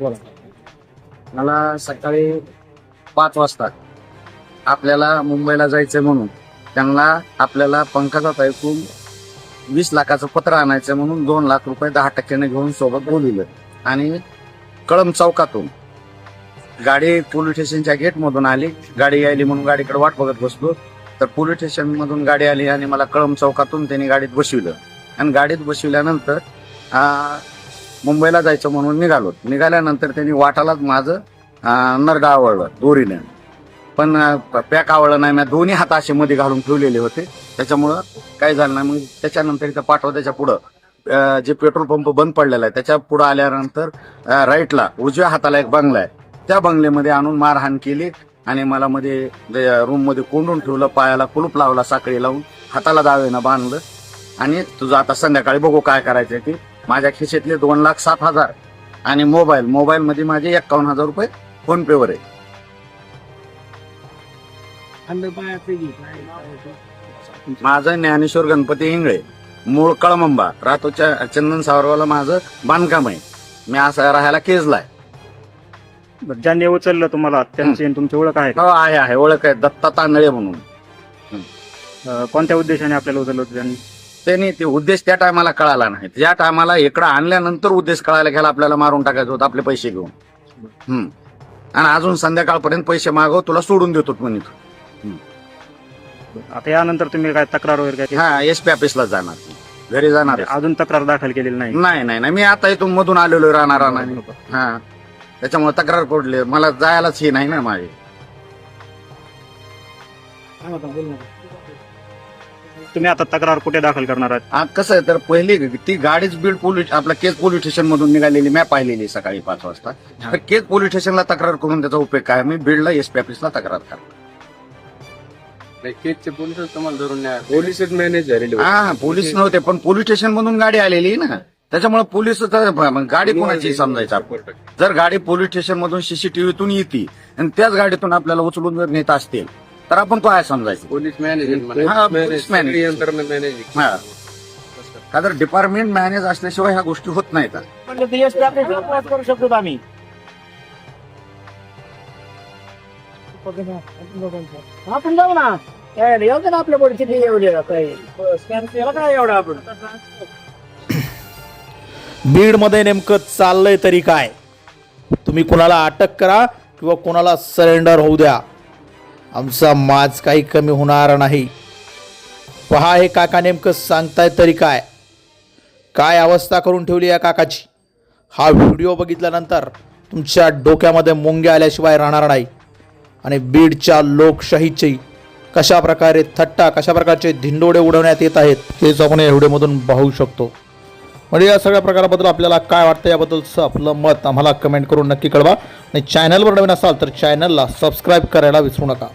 बोला. मला सकाळी पाच वाजता आपल्याला मुंबईला जायचं म्हणून त्यांना आपल्याला पंकजात ऐकून वीस लाखाचं पत्र आणायचं म्हणून दोन लाख रुपये दहा टक्क्याने घेऊन सोबत बोलविलं. आणि कळम चौकातून गाडी पोलीस स्टेशनच्या गेटमधून आली. गाडी यायली म्हणून गाडीकडे वाट बघत बसलो. तर पोलीस स्टेशनमधून गाडी आली आणि मला कळम चौकातून त्यांनी गाडीत बसविलं. आणि गाडीत बसविल्यानंतर मुंबईला जायचं म्हणून निघालो. निघाल्यानंतर त्यांनी वाटालाच माझं नरगा नरडा आवळलं दोरीने. पण पॅक आवडलं नाही मी दोन्ही हात असे मध्ये घालून ठेवलेले होते. त्याच्यामुळं काय झालं नाही. मग त्याच्यानंतर इथं पाठवत्याच्या पुढं जे पेट्रोल पंप बंद पडलेला आहे त्याच्या पुढं आल्यानंतर राईटला उजव्या हाताला एक बंगला आहे. त्या बंगल्यामध्ये आणून मारहाण केली आणि मला मध्ये रूममध्ये कोंडून ठेवलं पायाला कुलूप लावला साखळी लावून हाताला दावेनं बांधलं. आणि तुझं आता संध्याकाळी बघू काय करायचं ते. माझ्या खिशेतले दोन लाख सात हजार आणि मोबाईल. मोबाईल मध्ये माझे एक्कावन्न हजार रुपये फोन पे वर आहे? माझं ज्ञानेश्वर गणपती इंगळे मूळ कळमंबा रातोच्या चंदन सावरवाला माझं बांधकाम आहे. मी असं राहायला केजलाय बरं, ज्यांनी उचललं तुम्हाला त्यांची आणि तुमची ओळख आहे का? हो आहे आहे. ओळख आहे. दत्ता तांदळे म्हणून. अं, कोणत्या उद्देशाने आपल्याला उचललं होतं त्यांनी? त्यांनी ते उद्देश त्या टायमाला कळाला नाही. त्या टायमाला इकडं आणल्यानंतर उद्देश कळायला गेला आपल्याला मारून टाकायचं होतं आपले पैसे घेऊन. हम्म. आणि अजून संध्याकाळपर्यंत पैसे मागव तुला सोडून देतो म्हणे तू. आता यानंतर तुम्ही काय तक्रार वगैरे काय? हा एस पी ऑफिसला जाणार. घरी जाणार आहे. अजून तक्रार दाखल केलेली नाही. नाही नाही नाही. मी आता इथून मधून आलेलो राहणार नाही हा. त्याच्यामुळे तक्रार पडली. मला जायलाच हे नाही ना माझे तुम्ही आता तक्रार कुठे दाखल करणार आहात? आ, कसं आहे तर पहिली ती गाडीच बीड पोलीस आपल्या केज पोलीस स्टेशन मधून निघालेली मी पाहिलेली सकाळी पाच वाजता. तर केज पोलीस स्टेशनला तक्रार करून त्याचा उपयोग काय? मी बीडला एसपी ऑफिसला तक्रार करतो. केसचे पोलीसच तुम्हाला धरून पोलीसच मॅनेज झालेले. हा पोलीस नव्हते पण पोलीस स्टेशन मधून गाडी आलेली ना. त्याच्यामुळे पोलीस तर- मग गाडी कोणाची समजायचं आपण. जर गाडी पोलीस स्टेशन मधून सीसीटीव्हीतून येते आणि त्याच गाडीतून आपल्याला उचलून जर नेत असतील तर आपण काय समजायचं. पोलीस मॅनेज हा, पोलीस मॅनेज. यंत्रणा मॅनेज हा. का तर डिपार्टमेंट मॅनेज असल्याशिवाय ह्या गोष्टी होत नाहीत. करू शकतो आम्ही? आपण जाऊ ना. येऊ दे ना आपल्या येऊ दे काय? स्कॅन केला काय एवढा आपण? बीडमध्ये नेमकं चाललंय तरी काय? तुम्ही कुणाला अटक करा किंवा कुणाला सरेंडर होऊ द्या? आमचा माज काही कमी होणार नाही. पहा हे काका नेमकं सांगताय तरी काय? काय अवस्था करून ठेवली या काकाची? हा व्हिडिओ बघितल्यानंतर तुमच्या डोक्यामध्ये मुंग्या आल्याशिवाय राहणार नाही. आणि बीडच्या लोकशाहीची कशा प्रकारे थट्टा कशा प्रकारचे धिंडोडे उडवण्यात येत आहेत तेच आपण या व्हिडिओमधून पाहू शकतो. म्हणजे या सगळ्या प्रकाराबद्दल आपल्याला काय वाटतं याबद्दलचं आपलं मत आम्हाला कमेंट करून नक्की कळवा. आणि चॅनलवर नवीन असाल तर चॅनलला सबस्क्राईब करायला विसरू नका.